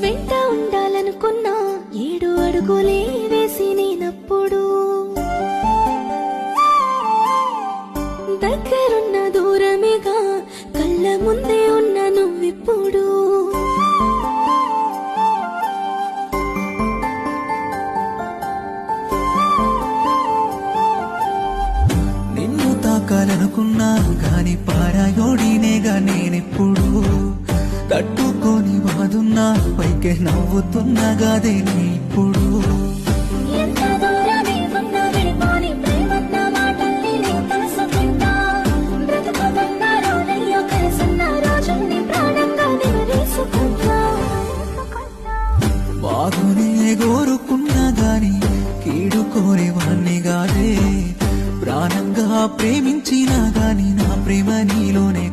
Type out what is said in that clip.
వెంట ఉండాలనుకున్నా ఏడు అడుగులే వేసి నేనప్పుడు దగ్గరున్న దూరమేగా కళ్ళ ముందే ఉన్న నువ్విప్పుడు. నిన్ను తాకాలనుకున్నా గాని పారాయోడినేగా నేనెప్పుడు. రోజుల్ని ప్రాణంగా నిలదీసుకుంటా బాగునే కోరుకున్నా గాని కీడు కోరేవాణ్ణి గాదే ప్రాణంగా ప్రేమించినా గాని నా ప్రేమ నీలోనే